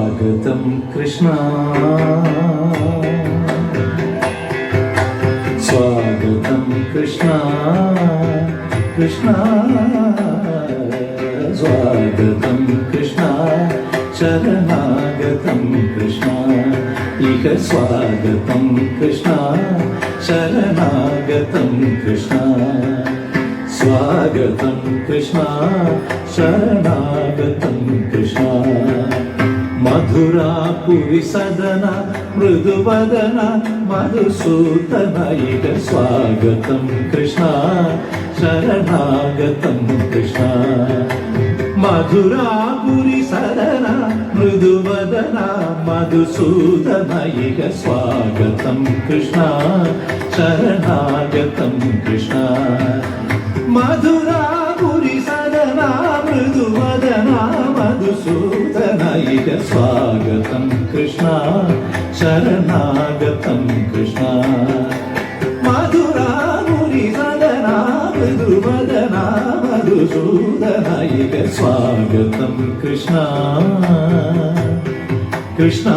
സ്വാഗതം കൃഷ്ണ. സ്വാഗതം കൃഷ്ണ. കൃഷ്ണ. സ്വാഗതം കൃഷ്ണ. ശരണാഗതം കൃഷ്ണ. ഇഹ സ്വാഗതം കൃഷ്ണ. ശരണാഗതം കൃഷ്ണ. സ്വാഗതം കൃഷ്ണ. ശരണാഗതം കൃഷ്ണ. മധുരാപുരി സദന മൃദുവദന മധുസൂതനയിക സ്വാഗതം കൃഷ്ണ ശരണാഗതം കൃഷ്ണ മധുരാപുരി സദന മൃദുവദന മധുസൂദനയിക സ്വാഗതം കൃഷ്ണ ശരണാഗതം കൃഷ്ണ മധുരാപുരി സ്വാഗതം കൃഷ്ണ ശരണാഗതം കൃഷ്ണ. മധുരാമുരി സദന മധുസൂദനയിക സ്വാഗതം കൃഷ്ണ. കൃഷ്ണ.